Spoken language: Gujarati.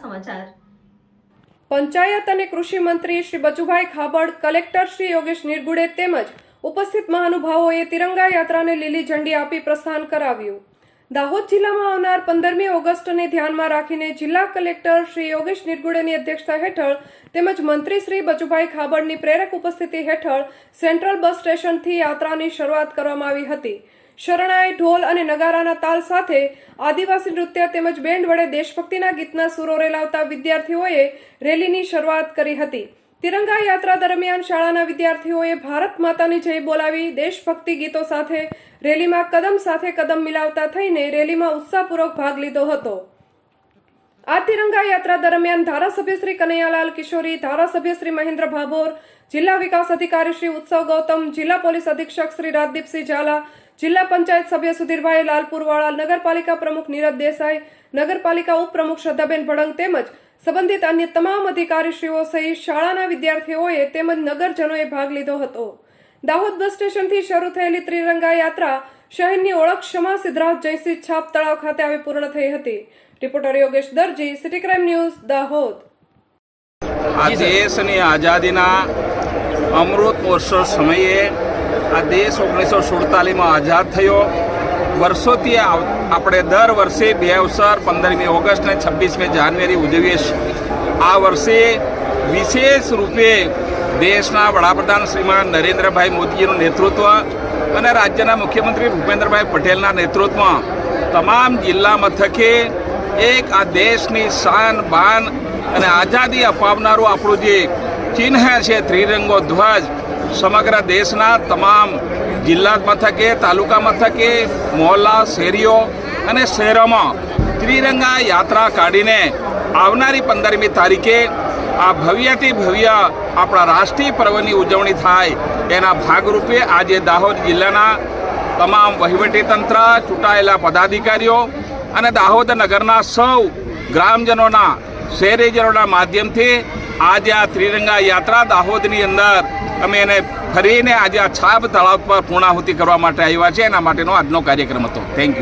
સમાચાર. પંચાયત અને કૃષિ મંત્રી શ્રી બચુભાઈ ખાબડ, કલેક્ટર શ્રી યોગેશ નિર્ગુડે તેમજ ઉપસ્થિત મહાનુભાવોએ તિરંગા યાત્રાને લીલી ઝંડી આપી પ્રસ્થાન કરાવ્યું. દાહોદ જિલ્લામાં આવનાર પંદરમી ઓગસ્ટને ધ્યાનમાં રાખીને જિલ્લા કલેક્ટર શ્રી યોગેશ નિર્ગુડેની અધ્યક્ષતા હેઠળ તેમજ મંત્રી શ્રી બચુભાઈ ખાબડની પ્રેરક ઉપસ્થિતિ હેઠળ સેન્ટ્રલ બસ સ્ટેશનથી યાત્રાની શરૂઆત કરવામાં આવી હતી. શરણાઈ, ઢોલ અને નગારાના તાલ સાથે આદિવાસી નૃત્ય તેમજ બેન્ડ વડે દેશભક્તિના ગીતના સુરો રેલાવતા વિદ્યાર્થીઓએ રેલીની શરૂઆત કરી હતી. તિરંગા યાત્રા દરમિયાન શાળાના વિદ્યાર્થીઓએ ભારત માતાની જય બોલાવી દેશભક્તિ ગીતો સાથે રેલીમાં કદમ સાથે કદમ મિલાવતા થઈને રેલીમાં ઉત્સાહપૂર્વક ભાગ લીધો હતો. આ તિરંગા યાત્રા દરમિયાન ધારાસભ્ય શ્રી કનૈયાલાલ કિશોરી, ધારાસભ્ય શ્રી મહેન્દ્ર ભાભોર, જિલ્લા વિકાસ અધિકારી શ્રી ઉત્સવ ગૌતમ, જિલ્લા પોલીસ અધિક્ષક શ્રી રાજદીપસિંહ ઝાલા, જિલ્લા પંચાયત સભ્ય સુધીરભાઈ લાલપુરવાળા, નગરપાલિકા પ્રમુખ નીરજ દેસાઈ, નગરપાલિકા ઉપપ્રમુખ શ્રદ્ધાબેન ભડંગ તેમજ સંબંધિત અન્ય તમામ અધિકારીશ્રીઓ સહિત શાળાના વિદ્યાર્થીઓએ તેમજ નગરજનોએ ભાગ લીધો હતો. દાહોદ બસ સ્ટેશનથી શરૂ થયેલી ત્રિરંગા યાત્રા શહેરની ઓળખ ક્ષમા સિદ્ધરાજ જયસિંહ છાપ તળાવ ખાતે આવી પૂર્ણ થઈ હતી. Reporter Yogesh Darji, city crime news, Dahod. આ દેશની આઝાદીના અમૃત મહોત્સવ સમયે આ દેશ ઓગણીસો સુડતાલીસમાં આઝાદ થયો. વર્ષોથી આપણે દર વર્ષે બે અવસર, પંદરમી ઓગસ્ટ અને છવ્વીસમી જાન્યુઆરી ઉજવીએ છીએ. આ વર્ષે વિશેષ રૂપે દેશના વડાપ્રધાન શ્રીમાન નરેન્દ્રભાઈ મોદીજીનું નેતૃત્વ અને રાજ્યના મુખ્યમંત્રી ભૂપેન્દ્રભાઈ પટેલના નેતૃત્વમાં તમામ જિલ્લા મથકે એક આ દેશની શાન, બાન અને આઝાદી અપાવનારું આપણું જે ચિહ્ન છે ત્રિરંગો ધ્વજ સમગ્ર દેશના તમામ જિલ્લા મથકે, તાલુકા મથકે, મોહલ્લા શેરીઓ અને શહેરોમાં ત્રિરંગા યાત્રા કાઢીને આવનારી પંદરમી તારીખે આ ભવ્યથી ભવ્ય આપણા રાષ્ટ્રીય પર્વની ઉજવણી થાય એના ભાગરૂપે આજે દાહોદ જિલ્લાના તમામ વહીવટીતંત્ર, ચૂંટાયેલા પદાધિકારીઓ અને દાહોદ નગરના સૌ ગ્રામજનોના, શહેરીજનોના માધ્યમથી આજે આ ત્રિરંગા યાત્રા દાહોદની અંદર અમે એને ફરીને આજે આ છાપ તળાવ પર પૂર્ણાહુતિ કરવા માટે આવ્યા છે એના માટેનો આજનો કાર્યક્રમ હતો. Thank you